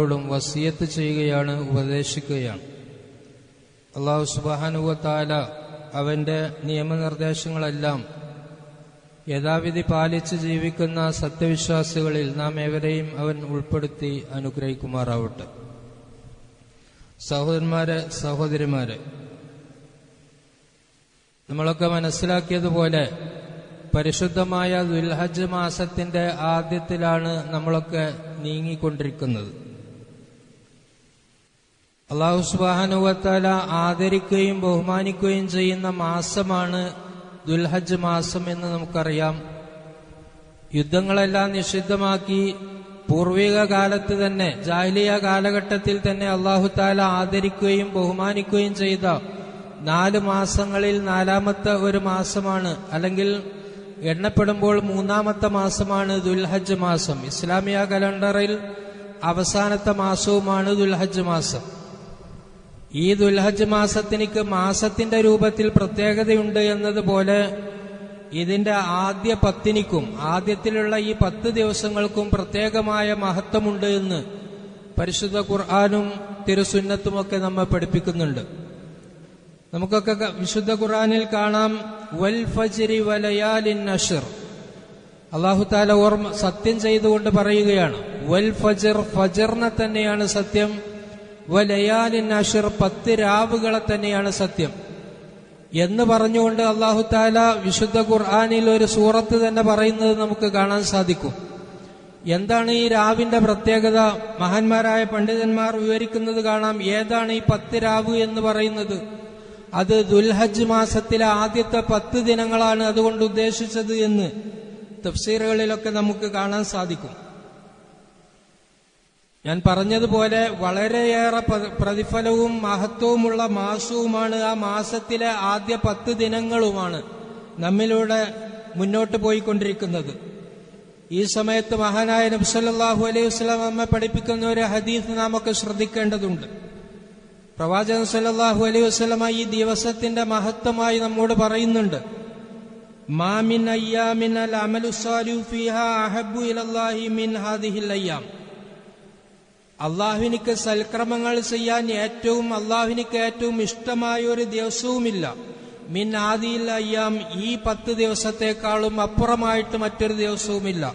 ോടും വസിയത്ത് ചെയ്യുകയാണ് ഉപദേശിക്കുകയാണ്. അള്ളാഹു സുബാനുവത്താല അവന്റെ നിയമനിർദ്ദേശങ്ങളെല്ലാം യഥാവിധി പാലിച്ച് ജീവിക്കുന്ന സത്യവിശ്വാസികളിൽ നാം ഏവരെയും അവൻ ഉൾപ്പെടുത്തി അനുഗ്രഹിക്കുമാറാവട്ടെ. സഹോദരന്മാരെ സഹോദരിമാരെ നമ്മളൊക്കെ മനസ്സിലാക്കിയതുപോലെ പരിശുദ്ധമായ ദുൽഹജ് മാസത്തിന്റെ ആദ്യത്തിലാണ് നമ്മളൊക്കെ നീങ്ങിക്കൊണ്ടിരിക്കുന്നത്. അള്ളാഹു സുബാനുവത്താല ആദരിക്കുകയും ബഹുമാനിക്കുകയും ചെയ്യുന്ന മാസമാണ് ദുൽഹജ് മാസം എന്ന് നമുക്കറിയാം. യുദ്ധങ്ങളെല്ലാം നിഷിദ്ധമാക്കി പൂർവിക കാലത്ത് തന്നെ ജാഹ്ലിയ കാലഘട്ടത്തിൽ തന്നെ അള്ളാഹു താല ആദരിക്കുകയും ബഹുമാനിക്കുകയും ചെയ്ത നാല് മാസങ്ങളിൽ നാലാമത്തെ ഒരു മാസമാണ്. അല്ലെങ്കിൽ എണ്ണപ്പെടുമ്പോൾ മൂന്നാമത്തെ മാസമാണ് ദുൽഹജ് മാസം. ഇസ്ലാമിയ കലണ്ടറിൽ അവസാനത്തെ മാസവുമാണ് ദുൽഹജ് മാസം. ഈ ദുൽഹജ് മാസത്തിനിക്ക് മാസത്തിന്റെ രൂപത്തിൽ പ്രത്യേകതയുണ്ട് എന്നതുപോലെ ഇതിന്റെ ആദ്യ പത്തിനിക്കും ആദ്യത്തിലുള്ള ഈ പത്ത് ദിവസങ്ങൾക്കും പ്രത്യേകമായ മഹത്വമുണ്ട് എന്ന് പരിശുദ്ധ ഖുർആാനും തിരുസുന്നത്തുമൊക്കെ നമ്മെ പഠിപ്പിക്കുന്നുണ്ട്. നമുക്കൊക്കെ വിശുദ്ധ ഖുർആാനിൽ കാണാം വൽ ഫജ്രി വലയാലിൻ നഷർ. അള്ളാഹു താല ഓർമ്മ സത്യം ചെയ്തുകൊണ്ട് പറയുകയാണ് വൽ ഫജർ ഫജറിനെ തന്നെയാണ് സത്യം. വലയാലിൻ അഷിർ പത്ത് രാവുകളെ തന്നെയാണ് സത്യം. എന്ന് പറഞ്ഞുകൊണ്ട് അള്ളാഹു താല വിശുദ്ധ ഖുർആാനിൽ ഒരു സൂറത്ത് തന്നെ പറയുന്നത് നമുക്ക് കാണാൻ സാധിക്കും. എന്താണ് ഈ രാവിന്റെ പ്രത്യേകത? മഹാന്മാരായ പണ്ഡിതന്മാർ വിവരിക്കുന്നത് കാണാം. ഏതാണ് ഈ പത്ത് രാവ് എന്ന് പറയുന്നത്? അത് ദുൽഹജ് മാസത്തിലെ ആദ്യത്തെ പത്ത് ദിനങ്ങളാണ് അതുകൊണ്ട് ഉദ്ദേശിച്ചത് എന്ന്. തഫ്സീറുകളിലൊക്കെ നമുക്ക് കാണാൻ സാധിക്കും. ഞാൻ പറഞ്ഞതുപോലെ വളരെയേറെ പ്ര- പ്രതിഫലവും മഹത്വവുമുള്ള മാസവുമാണ് ആ മാസത്തിലെ ആദ്യ പത്ത് ദിനങ്ങളുമാണ് നമ്മിലൂടെ മുന്നോട്ട് പോയിക്കൊണ്ടിരിക്കുന്നത്. ഈ സമയത്ത് മഹാനായ നബ്സല്ലാഹു അലൈഹി വസ്ലാം അമ്മ പഠിപ്പിക്കുന്ന ഒരു ഹദീസ് നാമൊക്കെ ശ്രദ്ധിക്കേണ്ടതുണ്ട്. പ്രവാചകൻ സല്ലല്ലാഹു അലൈഹി വസ്ലമ ഈ ദിവസത്തിന്റെ മഹത്വമായി നമ്മോട് പറയുന്നുണ്ട്. മാമിൻ അയ്യാമിൻ അൽ അമലു ഫീഹാ അഹബ്ബു ഇലല്ലാഹി മിൻ ഹാദിഹിൽ അയ്യാം. അള്ളാഹുവിനിക്ക് സൽക്രമങ്ങൾ ചെയ്യാൻ ഏറ്റവും അള്ളാഹുവിനിക്ക് ഏറ്റവും ഇഷ്ടമായ ഒരു ദിവസവുമില്ല. മിൻ ആദിയിൽ അയ്യാം ഈ പത്ത് ദിവസത്തെക്കാളും അപ്പുറമായിട്ട് മറ്റൊരു ദിവസവുമില്ല.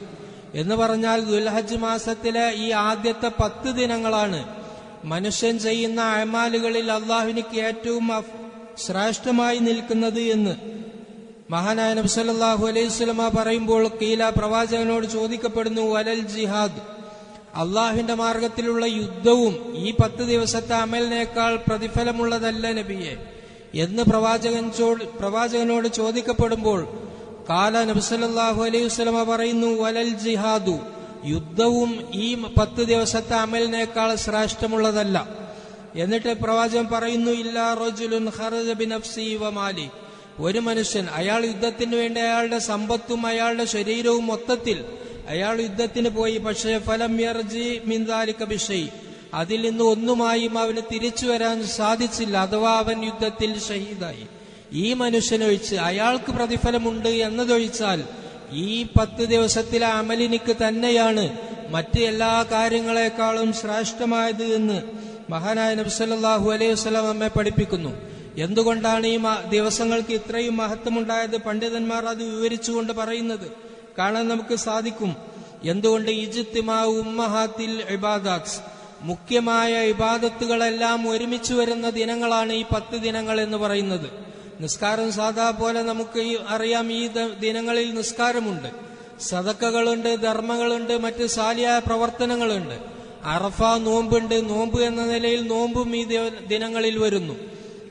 എന്ന് പറഞ്ഞാൽ ദുൽഹജ് മാസത്തിലെ ഈ ആദ്യത്തെ പത്ത് ദിനങ്ങളാണ്. മനുഷ്യൻ ചെയ്യുന്ന അമാലുകളിൽ അള്ളാഹുവിനിക്ക് ഏറ്റവും ശ്രേഷ്ഠമായി നിൽക്കുന്നത് എന്ന്. മഹാനായ നബി സല്ലല്ലാഹു അലൈഹി സ്വലമ പറയുമ്പോൾ കീല പ്രവാചകനോട് ചോദിക്കപ്പെടുന്നു വലൽ ജിഹാദ്. അള്ളാഹുവിന്റെ മാർഗത്തിലുള്ള യുദ്ധവും ഈ പത്ത് ദിവസത്തെ അമലിനേക്കാൾ പ്രതിഫലമുള്ളതല്ല നബിയെ. എന്ന് പ്രവാചകൻ പ്രവാചകനോട് ചോദിക്കപ്പെടുമ്പോൾ കാല നബിസല്ലാഹു അലൈഹി വസ്ലമ പറയുന്നു വലൽ ജിഹാദു. യുദ്ധവും ഈ പത്ത് ദിവസത്തെ അമലിനേക്കാൾ ശ്രേഷ്ഠമുള്ളതല്ല. എന്നിട്ട് പ്രവാചകൻ പറയുന്നു ഇല്ലാ റജുലുൻ ഖറജ ഒരു മനുഷ്യൻ അയാൾ യുദ്ധത്തിന് വേണ്ടി അയാളുടെ സമ്പത്തും അയാളുടെ ശരീരവും മൊത്തത്തിൽ അയാൾ യുദ്ധത്തിന് പോയി പക്ഷേ ഫലം യർജി മിന്താലിക്ക ബിഷയി അതിൽ നിന്ന് ഒന്നുമായും അവന് തിരിച്ചു വരാൻ സാധിച്ചില്ല അഥവാ അവൻ യുദ്ധത്തിൽ ഷഹീദായി. ഈ മനുഷ്യനൊഴിച്ച് അയാൾക്ക് പ്രതിഫലമുണ്ട് എന്നതൊഴിച്ചാൽ ഈ പത്ത് ദിവസത്തിലെ അമലിനിക്ക് തന്നെയാണ് മറ്റ് എല്ലാ കാര്യങ്ങളെക്കാളും ശ്രേഷ്ഠമായത് എന്ന് മഹാനായ നബ്സല്ലാഹു അലൈഹി വസ്ലാം നമ്മെ പഠിപ്പിക്കുന്നു. എന്തുകൊണ്ടാണ് ഈ ദിവസങ്ങൾക്ക് ഇത്രയും മഹത്വമുണ്ടായത്? പണ്ഡിതന്മാർ അത് വിവരിച്ചുകൊണ്ട് പറയുന്നത്. കാണാൻ നമുക്ക് സാധിക്കും. എന്തുകൊണ്ട് ഇജിത്തിമാ ഉമ്മഹാത്തിൽ ഇബാദാത്ത്? മുഖ്യമായ ഇബാദത്തുകളെല്ലാം ഒരുമിച്ച് വരുന്ന ദിനങ്ങളാണ് ഈ പത്ത് ദിനങ്ങൾ എന്ന് പറയുന്നത്. നിസ്കാരം സാധാ പോലെ നമുക്ക് ഈ അറിയാം ഈ ദിനങ്ങളിൽ നിസ്കാരമുണ്ട്. സതക്കകളുണ്ട് ധർമ്മങ്ങളുണ്ട് മറ്റ് സാലിയായ പ്രവർത്തനങ്ങളുണ്ട്. അറഫ നോമ്പുണ്ട്. നോമ്പ് എന്ന നിലയിൽ നോമ്പും ഈ ദിനങ്ങളിൽ വരുന്നു.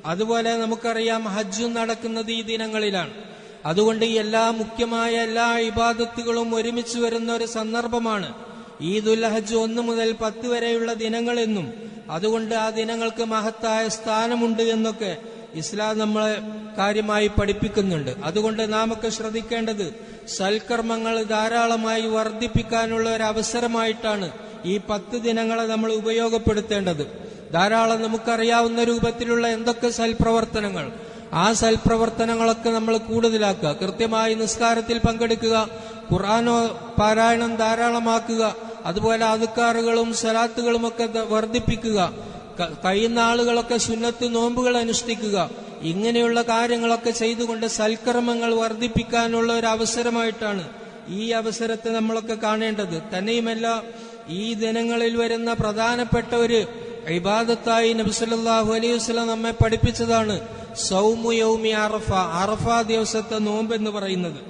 അതുപോലെ നമുക്കറിയാം ഹജ്ജും നടക്കുന്നത് ഈ ദിനങ്ങളിലാണ്. അതുകൊണ്ട് എല്ലാ മുഖ്യമായ എല്ലാ ഇബാദത്തുകളും ഒരുമിച്ച് വരുന്ന ഒരു സന്ദർഭമാണ് ഈദുൽ ഹജ്ജ് ഒന്ന് മുതൽ പത്ത് വരെയുള്ള ദിനങ്ങളെന്നും അതുകൊണ്ട് ആ ദിനങ്ങൾക്ക് മഹത്തായ സ്ഥാനമുണ്ട് എന്നൊക്കെ ഇസ്ലാം നമ്മളെ കാര്യമായി പഠിപ്പിക്കുന്നുണ്ട്. അതുകൊണ്ട് നാം ഒക്കെ ശ്രദ്ധിക്കേണ്ടത് സൽക്കർമ്മങ്ങൾ ധാരാളമായി വർദ്ധിപ്പിക്കാനുള്ള ഒരു അവസരമായിട്ടാണ് ഈ പത്ത് ദിനങ്ങളെ നമ്മൾ ഉപയോഗപ്പെടുത്തേണ്ടത്. ധാരാളം നമുക്കറിയാവുന്ന രൂപത്തിലുള്ള എന്തൊക്കെ സൽപ്രവർത്തനങ്ങൾ ആ സൽപ്രവർത്തനങ്ങളൊക്കെ നമ്മൾ കൂടുതലാക്കുക. കൃത്യമായി നിസ്കാരത്തിൽ പങ്കെടുക്കുക ഖുർആാനോ പാരായണം ധാരാളമാക്കുക അതുപോലെ അതുക്കാറുകളും സലാത്തുകളും ഒക്കെ വർദ്ധിപ്പിക്കുക കഴിയുന്ന ആളുകളൊക്കെ സുന്നത്ത് നോമ്പുകൾ അനുഷ്ഠിക്കുക. ഇങ്ങനെയുള്ള കാര്യങ്ങളൊക്കെ ചെയ്തുകൊണ്ട് സൽക്കർമ്മങ്ങൾ വർദ്ധിപ്പിക്കാനുള്ള ഒരു അവസരമായിട്ടാണ് ഈ അവസരത്തെ നമ്മളൊക്കെ കാണേണ്ടത്. തന്നെയുമല്ല ഈ ദിനങ്ങളിൽ വരുന്ന പ്രധാനപ്പെട്ട ഒരു ഇബാദത്തായി നബിസല്ലാഹു അലൈഹി വസ്ലം നമ്മെ പഠിപ്പിച്ചതാണ് സൗമു യൗമി അറഫ അറഫ ദിവസത്തെ നോമ്പ് എന്ന് പറയുന്നത്.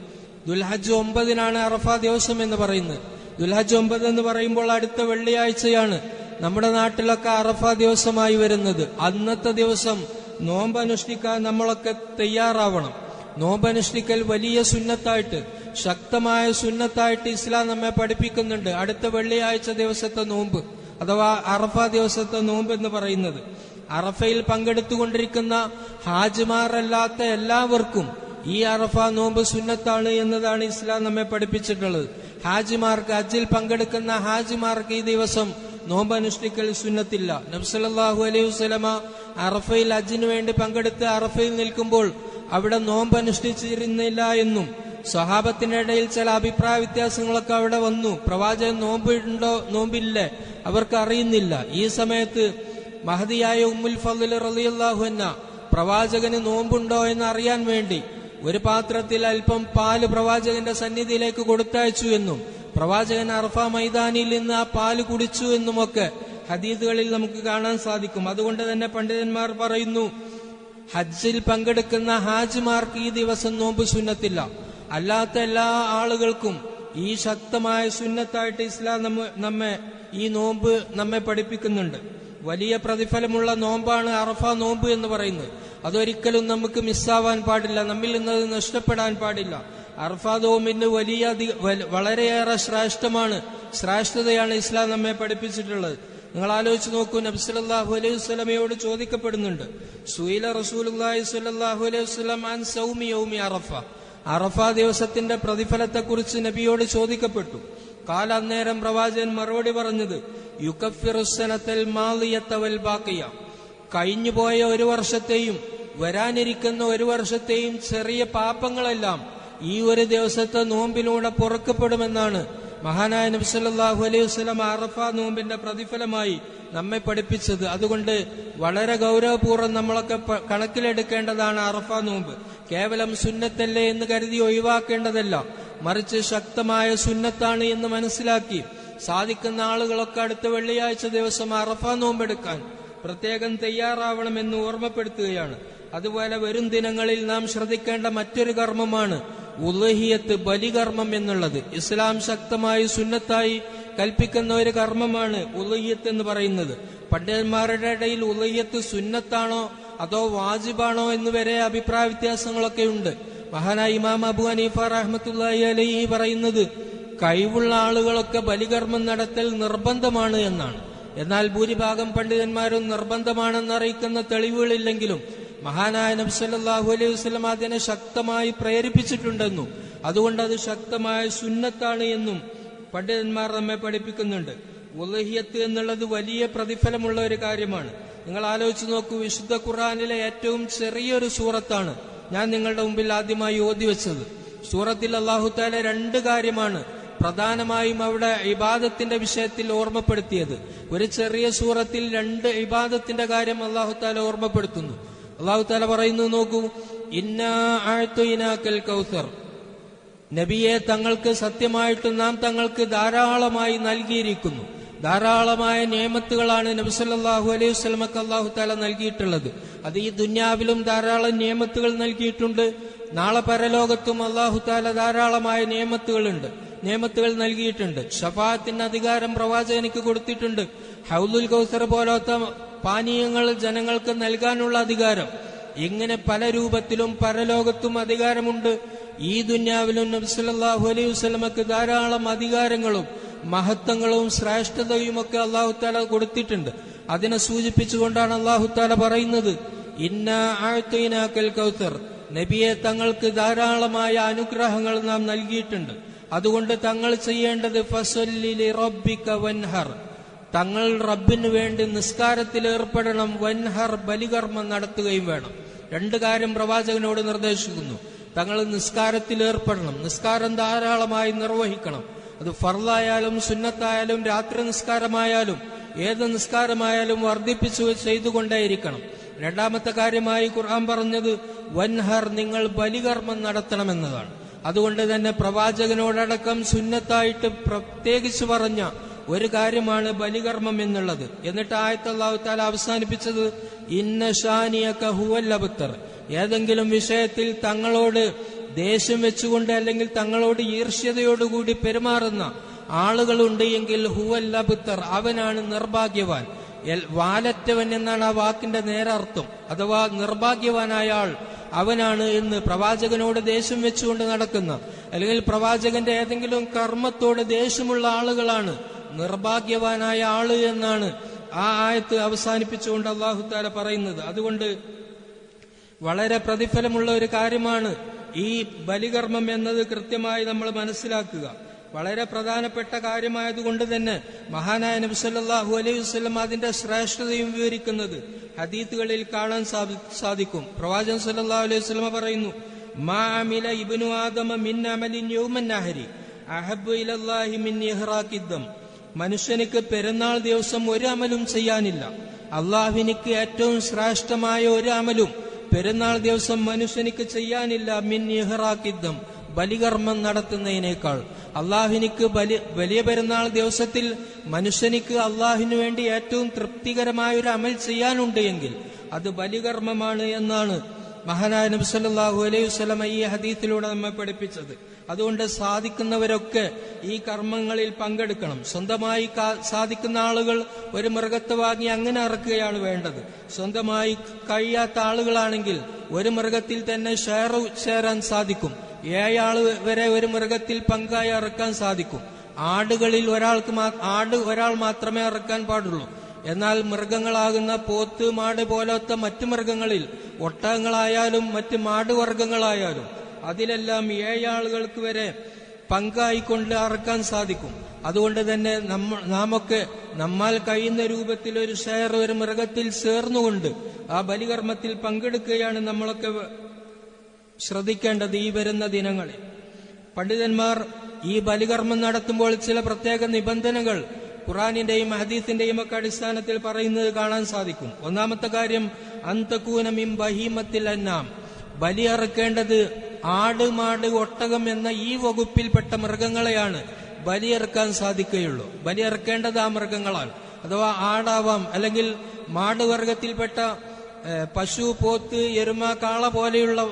ദുൽഹജ് ഒമ്പതിനാണ് അറഫ ദിവസം എന്ന് പറയുന്നത്. ദുൽഹജ് ഒമ്പത് എന്ന് പറയുമ്പോൾ അടുത്ത വെള്ളിയാഴ്ചയാണ് നമ്മുടെ നാട്ടിലൊക്കെ അറഫ ദിവസമായി വരുന്നത്. അന്നത്തെ ദിവസം നോമ്പ് അനുഷ്ഠിക്കാൻ നമ്മളൊക്കെ തയ്യാറാവണം. നോമ്പ് അനുഷ്ഠിക്കൽ വലിയ സുന്നത്തായിട്ട് ശക്തമായ സുന്നത്തായിട്ട് ഇസ്ലാം നമ്മെ പഠിപ്പിക്കുന്നുണ്ട്. അടുത്ത വെള്ളിയാഴ്ച ദിവസത്തെ നോമ്പ്. അഥവാ അറഫ ദിവസത്തെ നോമ്പ് എന്ന് പറയുന്നത്. അറഫയിൽ പങ്കെടുത്തുകൊണ്ടിരിക്കുന്ന ഹാജിമാരല്ലാത്ത എല്ലാവർക്കും ഈ അറഫ നോമ്പ് സുന്നത്താണ് എന്നതാണ് ഇസ്ലാം നമ്മെ പഠിപ്പിച്ചിട്ടുള്ളത്. ഹാജിമാർക്ക് അജിൽ പങ്കെടുക്കുന്ന ഹാജിമാർക്ക് ഈ ദിവസം നോമ്പ് അനുഷ്ഠിക്കൽ സുന്നത്തില്ല നബ്സലാഹു അലൈഹി വസ്ലമ അറഫയിൽ അജിനു വേണ്ടി പങ്കെടുത്ത് അറഫയിൽ നിൽക്കുമ്പോൾ അവിടെ നോമ്പ് അനുഷ്ഠിച്ചിരുന്നില്ല എന്നും സ്വഹാബത്തിനിടയിൽ ചില അഭിപ്രായ വ്യത്യാസങ്ങളൊക്കെ അവിടെ വന്നു. പ്രവാചകൻ നോമ്പുണ്ടോ നോമ്പില്ലേ? അവർക്ക് അറിയുന്നില്ല. ഈ സമയത്ത് മഹതിയായ ഉമ്മുൽ ഫضل റളിയല്ലാഹു എന്ന പ്രവാചകന് നോമ്പുണ്ടോ എന്ന് അറിയാൻ വേണ്ടി ഒരു പാത്രത്തിൽ അല്പം പാൽ പ്രവാചകന്റെ സന്നിധിയിലേക്ക് കൊടുത്തയച്ചു എന്നും പ്രവാചകൻ അർഫ മൈതാനിയിൽ നിന്ന് ആ പാൽ കുടിച്ചു എന്നുമൊക്കെ ഹദീദുകളിൽ നമുക്ക് കാണാൻ സാധിക്കും. അതുകൊണ്ട് തന്നെ പണ്ഡിതന്മാർ പറയുന്നു ഹജ്ജിൽ പങ്കെടുക്കുന്ന ഹാജിമാർക്ക് ഈ ദിവസം നോമ്പ് സുന്നത്തില്ല. അല്ലാത്ത എല്ലാ ആളുകൾക്കും ഈ ശക്തമായ സുന്നത്തായിട്ട് ഇസ്ലാം നമ്മെ ഈ നോമ്പ് നമ്മെ പഠിപ്പിക്കുന്നുണ്ട്. വലിയ പ്രതിഫലമുള്ള നോമ്പാണ് അറഫ നോമ്പ് എന്ന് പറയുന്നത്. അതൊരിക്കലും നമുക്ക് മിസ്സാവാൻ പാടില്ല നമ്മിൽ നിന്നത് നഷ്ടപ്പെടാൻ പാടില്ല. അർഫ നോമ്പിന് വലിയ വളരെയേറെ ശ്രേഷ്ഠമാണ് ശ്രേഷ്ഠതയാണ് ഇസ്ലാം നമ്മെ പഠിപ്പിച്ചിട്ടുള്ളത്. നിങ്ങൾ ആലോചിച്ച് നോക്കൂ നബ്സുലാഹു അലൈഹി വസ്ലമയോട് ചോദിക്കപ്പെടുന്നുണ്ട് സുയില റസൂലുള്ളാഹി സ്വല്ലല്ലാഹു അലൈഹി വസല്ലം അൻ സൗമി യൗമി അറഫ? അറഫ ദിവസത്തിന്റെ പ്രതിഫലത്തെക്കുറിച്ച് നബിയോട് ചോദിക്കപ്പെട്ടു. കാല അന്നേരം പ്രവാചകൻ മറുപടി പറഞ്ഞത് യുക്കഫിറുസനത്തൽ മാലിയത്തവൽ ബാക്കിയ. കഴിഞ്ഞുപോയ ഒരു വർഷത്തെയും വരാനിരിക്കുന്ന ഒരു വർഷത്തെയും ചെറിയ പാപങ്ങളെല്ലാം ഈ ഒരു ദിവസത്തെ നോമ്പിലൂടെ പുറക്കപ്പെടുമെന്നാണ് മഹാനായ നബ്സല്ലാഹു അലൈഹി വസ്ലം അറഫ നോമ്പിന്റെ പ്രതിഫലമായി നമ്മെ പഠിപ്പിച്ചത്. അതുകൊണ്ട് വളരെ ഗൗരവപൂർവം നമ്മളൊക്കെ കണക്കിലെടുക്കേണ്ടതാണ് അറഫ നോമ്പ്. കേവലം സുന്നത്തല്ലേ എന്ന് കരുതി ഒഴിവാക്കേണ്ടതല്ല. മറിച്ച് ശക്തമായ സുന്നത്താണ് എന്ന് മനസ്സിലാക്കി സാധിക്കുന്ന ആളുകളൊക്കെ അടുത്ത വെള്ളിയാഴ്ച ദിവസം അറഫ നോമ്പെടുക്കാൻ പ്രത്യേകം തയ്യാറാവണമെന്ന് ഓർമ്മപ്പെടുത്തുകയാണ്. അതുപോലെ വരും ദിനങ്ങളിൽ നാം ശ്രദ്ധിക്കേണ്ട മറ്റൊരു കർമ്മമാണ് ഉലഹിയത്ത് ബലികർമ്മം എന്നുള്ളത്. ഇസ്ലാം ശക്തമായി സുന്നത്തായി കൽപ്പിക്കുന്ന ഒരു കർമ്മമാണ് ഉലയ്യത്ത് എന്ന് പറയുന്നത്. പണ്ഡിതന്മാരുടെ ഇടയിൽ ഉലയ്യത്ത് സുന്നത്താണോ അതോ വാജിബാണോ എന്ന് വരെ അഭിപ്രായ വ്യത്യാസങ്ങളൊക്കെ ഉണ്ട്. മഹാനായ ഇമാം അബു ഹനീഫ റഹ്മത്തുള്ളാഹി അലൈഹി പറയുന്നത് കഴിവുള്ള ആളുകളൊക്കെ ബലികർമ്മം നടത്തൽ നിർബന്ധമാണ് എന്നാണ്. എന്നാൽ ഭൂരിഭാഗം പണ്ഡിതന്മാരും നിർബന്ധമാണെന്ന് അറിയിക്കുന്ന തെളിവുകളില്ലെങ്കിലും മഹാനായ നബി സല്ലല്ലാഹു അലൈഹി വസ്ലം അതിനെ ശക്തമായി പ്രേരിപ്പിച്ചിട്ടുണ്ടെന്നും അതുകൊണ്ട് അത് ശക്തമായ സുന്നത്താണ് എന്നും പണ്ഡിതന്മാർ നമ്മെ പഠിപ്പിക്കുന്നുണ്ട്. ഉലഹിയത്ത് എന്നുള്ളത് വലിയ പ്രതിഫലമുള്ള ഒരു കാര്യമാണ്. നിങ്ങൾ ആലോചിച്ച് നോക്കൂ വിശുദ്ധ ഖുർആനിലെ ഏറ്റവും ചെറിയൊരു സൂറത്താണ് ഞാൻ നിങ്ങളുടെ മുമ്പിൽ ആദ്യമായി ഓതി വെച്ചത്. സൂറത്തിൽ അള്ളാഹു താല രണ്ട് കാര്യമാണ് പ്രധാനമായും അവിടെ ഇബാദത്തിന്റെ വിഷയത്തിൽ ഓർമ്മപ്പെടുത്തിയത്. ഒരു ചെറിയ സൂറത്തിൽ രണ്ട് ഇബാദത്തിന്റെ കാര്യം അള്ളാഹു താല ഓർമ്മപ്പെടുത്തുന്നു. അള്ളാഹു താല പറയുന്നു നോക്കൂ ഇന്നാ ഇനാക്കൽ കൗസർ. നബിയെ തങ്ങൾക്ക് സത്യമായിട്ട് നാം തങ്ങൾക്ക് ധാരാളമായി നൽകിയിരിക്കുന്നു. ധാരാളമായ നിയമത്തുകളാണ് നബി സല്ലല്ലാഹു അലൈഹി വസല്ലമക്ക് അള്ളാഹു താല നൽകിയിട്ടുള്ളത്. അത് ഈ ദുന്യാവിലും ധാരാളം നിയമത്തുകൾ നൽകിയിട്ടുണ്ട്. നാളെ പരലോകത്തും അള്ളാഹു താല ധാരാളമായ നിയമത്തുകളുണ്ട്. നിയമത്തുകൾ നൽകിയിട്ടുണ്ട്. ഷഫാത്തിന്റെ അധികാരം പ്രവാചകനിക്ക് കൊടുത്തിട്ടുണ്ട്. ഹൗലുൽ കൗസർ പോലത്തെ പാനീയങ്ങൾ ജനങ്ങൾക്ക് നൽകാനുള്ള അധികാരം. ഇങ്ങനെ പല രൂപത്തിലും പരലോകത്തും അധികാരമുണ്ട്. ഈ ദുന്യാവിലും നബ്സല്ലാഹു അലൈഹി വസ്ലമക്ക് ധാരാളം അധികാരങ്ങളും മഹത്വങ്ങളും ശ്രേഷ്ഠതയും ഒക്കെ അള്ളാഹു താല കൊടുത്തിട്ടുണ്ട്. അതിനെ സൂചിപ്പിച്ചുകൊണ്ടാണ് അള്ളാഹു താല പറയുന്നത് ഇന്ന ആഴ്ത്തീനാക്കൽ കൗസർ നബിയെ തങ്ങൾക്ക് ധാരാളമായ അനുഗ്രഹങ്ങൾ നാം നൽകിയിട്ടുണ്ട്. അതുകൊണ്ട് തങ്ങൾ ചെയ്യേണ്ടത് വൻഹർ. തങ്ങൾ റബ്ബിന് വേണ്ടി നിസ്കാരത്തിൽ ഏർപ്പെടണം വൻഹർ ബലികർമ്മം നടത്തുകയും വേണം. രണ്ട് കാര്യം പ്രവാചകനോട് നിർദ്ദേശിക്കുന്നു. തങ്ങൾ നിസ്കാരത്തിൽ ഏർപ്പെടണം. നിസ്കാരം ധാരാളമായി നിർവഹിക്കണം. അത് ഫർലായാലും സുന്നത്തായാലും രാത്രി നിസ്കാരമായാലും ഏത് നിസ്കാരമായാലും വർദ്ധിപ്പിച്ചു ചെയ്തുകൊണ്ടേയിരിക്കണം. രണ്ടാമത്തെ കാര്യമായി ഖുർആൻ പറഞ്ഞത് വൻഹർ നിങ്ങൾ ബലികർമ്മം നടത്തണമെന്നതാണ്. അതുകൊണ്ട് തന്നെ പ്രവാചകനോടടക്കം സുന്നത്തായിട്ട് പ്രത്യേകിച്ച് പറഞ്ഞ ഒരു കാര്യമാണ് ബലികർമ്മം എന്നുള്ളത്. എന്നിട്ട് ആയത്ത് അള്ളാഹു താല അവസാനിപ്പിച്ചത് ഇന്ന അബുത്തർ ഏതെങ്കിലും വിഷയത്തിൽ തങ്ങളോട് ദേഷ്യം വെച്ചുകൊണ്ട് അല്ലെങ്കിൽ തങ്ങളോട് ഈർഷ്യതയോടുകൂടി പെരുമാറുന്ന ആളുകളുണ്ട് എങ്കിൽ ഹുവല്ല അബുത്തർ അവനാണ് നിർഭാഗ്യവാൻ. വാലറ്റവൻ എന്നാണ് ആ വാക്കിന്റെ നേരർത്ഥം. അഥവാ നിർഭാഗ്യവാനായ ആൾ അവനാണ് എന്ന് പ്രവാചകനോട് ദേഷ്യം വെച്ചുകൊണ്ട് നടക്കുന്ന അല്ലെങ്കിൽ പ്രവാചകന്റെ ഏതെങ്കിലും കർമ്മത്തോട് ദേഷ്യമുള്ള ആളുകളാണ് നിർഭാഗ്യവാനായ ആൾ എന്നാണ് ആ ആയത്ത് അവസാനിപ്പിച്ചുകൊണ്ട് അള്ളാഹുത്താല പറയുന്നത്. അതുകൊണ്ട് വളരെ പ്രതിഫലമുള്ള ഒരു കാര്യമാണ് ഈ ബലികർമ്മം എന്നത് കൃത്യമായി നമ്മൾ മനസ്സിലാക്കുക. വളരെ പ്രധാനപ്പെട്ട കാര്യമായതുകൊണ്ട് തന്നെ മഹാനായ നബി സല്ലല്ലാഹു അലൈഹി വസ്ലം അതിന്റെ ശ്രേഷ്ഠതയും വിവരിക്കുന്നത് ഹദീത്തുകളിൽ കാണാൻ സാധിക്കും. പ്രവാചകൻ സല്ലല്ലാഹു അലൈഹി വസ്ലമ പറയുന്നു മാ അമില ഇബ്നു ആദമ മിൻ മിൻ മനുഷ്യനിക്ക് പെരുന്നാൾ ദിവസം ഒരു അമലും ചെയ്യാനില്ല. അള്ളാഹുവിനിക്ക് ഏറ്റവും ശ്രേഷ്ഠമായ ഒരു അമലും പെരുന്നാൾ ദിവസം മനുഷ്യനിക്ക് ചെയ്യാനില്ല. മിൻ ഇഹ്റാക്കിദ്ധം ബലികർമ്മം നടത്തുന്നതിനേക്കാൾ. അള്ളാഹിനിക്ക് ബലി വലിയ പെരുന്നാൾ ദിവസത്തിൽ മനുഷ്യനിക്ക് അള്ളാഹിനു വേണ്ടി ഏറ്റവും തൃപ്തികരമായ ഒരു അമൽ ചെയ്യാനുണ്ട് എങ്കിൽ അത് ബലികർമ്മമാണ് എന്നാണ് മഹാനായ നബി സല്ലാഹു അലൈഹി വസല്ലം ഈ ഹദീത്തിലൂടെ നമ്മെ പഠിപ്പിച്ചത്. അതുകൊണ്ട് സാധിക്കുന്നവരൊക്കെ ഈ കർമ്മങ്ങളിൽ പങ്കെടുക്കണം. സ്വന്തമായി സാധിക്കുന്ന ആളുകൾ ഒരു മൃഗത്തെ വാങ്ങി അങ്ങനെ ഇറക്കുകയാണ് വേണ്ടത്. സ്വന്തമായി കഴിയാത്ത ആളുകളാണെങ്കിൽ ഒരു മൃഗത്തിൽ തന്നെ ഷെയർ ചേരാൻ സാധിക്കും. ഏഴാൾ വരെ ഒരു മൃഗത്തിൽ പങ്കായി ഇറക്കാൻ സാധിക്കും. ആടുകളിൽ ഒരാൾക്ക് ആട് ഒരാൾ മാത്രമേ ഇറക്കാൻ പാടുള്ളൂ. എന്നാൽ മൃഗങ്ങളാകുന്ന പോത്ത് മാട് പോലത്തെ മറ്റു മൃഗങ്ങളിൽ ഒട്ടകങ്ങളായാലും മറ്റ് മാടുവർഗങ്ങളായാലും അതിലെല്ലാം ഏഴാളുകൾക്ക് വരെ പങ്കായിക്കൊണ്ട് അറക്കാൻ സാധിക്കും. അതുകൊണ്ട് തന്നെ നമ്മ നാമൊക്കെ നമ്മാൽ കഴിയുന്ന രൂപത്തിൽ ഒരു ഷെയർ ഒരു മൃഗത്തിൽ ചേർന്നുകൊണ്ട് ആ ബലികർമ്മത്തിൽ പങ്കെടുക്കുകയാണ് നമ്മളൊക്കെ ശ്രദ്ധിക്കേണ്ടത് ഈ വരുന്ന ദിനങ്ങളിൽ. പണ്ഡിതന്മാർ ഈ ബലികർമ്മം നടത്തുമ്പോൾ ചില പ്രത്യേക നിബന്ധനകൾ ഖുറാനിന്റെയും ഹദീസിന്റെയും ഒക്കെ അടിസ്ഥാനത്തിൽ പറയുന്നത് കാണാൻ സാധിക്കും. ഒന്നാമത്തെ കാര്യം അന്തകൂനമിം ബഹീമത്തിൽ അന്നാം. ബലിയറക്കേണ്ടത് ആട് മാട് ഒട്ടകം എന്ന ഈ വകുപ്പിൽപ്പെട്ട മൃഗങ്ങളെയാണ് ബലിയിറക്കാൻ സാധിക്കുകയുള്ളൂ. ബലിയിറക്കേണ്ടത് ആ മൃഗങ്ങളാണ്. അഥവാ ആടാവാം അല്ലെങ്കിൽ മാട് വർഗത്തിൽപ്പെട്ട പശു പോത്ത് എരുമ കാള പോലെയുള്ള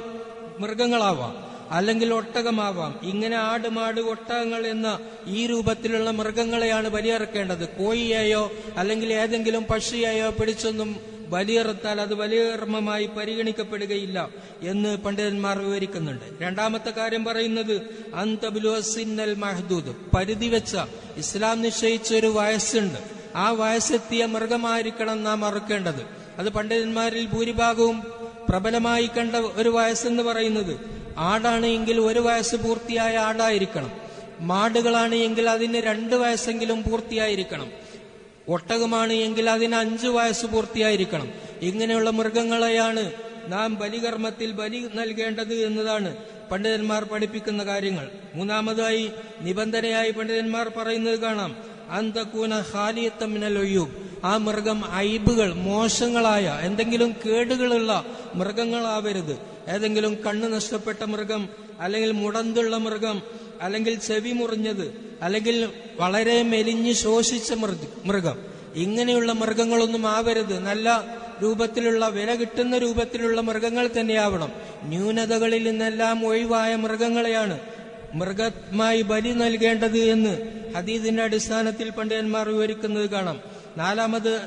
മൃഗങ്ങളാവാം. അല്ലെങ്കിൽ ഒട്ടകമാവാം. ഇങ്ങനെ ആടുമാട് ഒട്ടകങ്ങൾ എന്ന ഈ രൂപത്തിലുള്ള മൃഗങ്ങളെയാണ് ബലിയിറക്കേണ്ടത്. കോഴിയെയോ അല്ലെങ്കിൽ ഏതെങ്കിലും പക്ഷിയെയോ പിടിച്ചൊന്നും ബലിയിറത്താൽ അത് ബലികർമ്മമായി പരിഗണിക്കപ്പെടുകയില്ല എന്ന് പണ്ഡിതന്മാർ വിവരിക്കുന്നുണ്ട്. രണ്ടാമത്തെ കാര്യം പറയുന്നത് അന്തബുലുസിന്നൽ മഹദൂദ്. പരിധി വെച്ച ഇസ്ലാം നിശ്ചയിച്ച ഒരു വയസ്സുണ്ട്. ആ വയസ്സെത്തിയ മൃഗമായിരിക്കണം നാം അറുക്കേണ്ടത്. അത് പണ്ഡിതന്മാരിൽ ഭൂരിഭാഗവും പ്രബലമായി കണ്ട ഒരു വയസ്സെന്ന് പറയുന്നത് ആടാണ് എങ്കിൽ ഒരു വയസ്സ് പൂർത്തിയായ ആടായിരിക്കണം. മാടുകളാണ് എങ്കിൽ അതിന് രണ്ട് വയസ്സെങ്കിലും പൂർത്തിയായിരിക്കണം. ഒട്ടകമാണ് എങ്കിൽ അതിന് അഞ്ചു വയസ്സ് പൂർത്തിയായിരിക്കണം. ഇങ്ങനെയുള്ള മൃഗങ്ങളെയാണ് നാം ബലികർമ്മത്തിൽ ബലി നൽകേണ്ടത് എന്നതാണ് പണ്ഡിതന്മാർ പഠിപ്പിക്കുന്ന കാര്യങ്ങൾ. മൂന്നാമതായി നിബന്ധനയായി പണ്ഡിതന്മാർ പറയുന്നത് കാണാം. അന്തക്കൂന ഖാലിയത്തമിനൽ ഒയ്യൂബ് ആ മൃഗം ഐബുകൾ മോശങ്ങളായ എന്തെങ്കിലും കേടുകളുള്ള മൃഗങ്ങളാവരുത്. ഏതെങ്കിലും കണ്ണ് നഷ്ടപ്പെട്ട മൃഗം അല്ലെങ്കിൽ മുടന്തുള്ള മൃഗം അല്ലെങ്കിൽ ചെവി മുറിഞ്ഞത് അല്ലെങ്കിൽ വളരെ മെലിഞ്ഞ് ശോഷിച്ച മൃഗ- ഇങ്ങനെയുള്ള മൃഗങ്ങളൊന്നും ആവരുത്. നല്ല രൂപത്തിലുള്ള വില കിട്ടുന്ന രൂപത്തിലുള്ള മൃഗങ്ങൾ തന്നെയാവണം. ന്യൂനതകളിൽ നിന്നെല്ലാം ഒഴിവായ മൃഗങ്ങളെയാണ് മൃഗമായി ബലി നൽകേണ്ടത് എന്ന് ഹദീദിന്റെ അടിസ്ഥാനത്തിൽ പണ്ഡിതന്മാർ വിവരിക്കുന്നത് കാണാം. നാലാമത്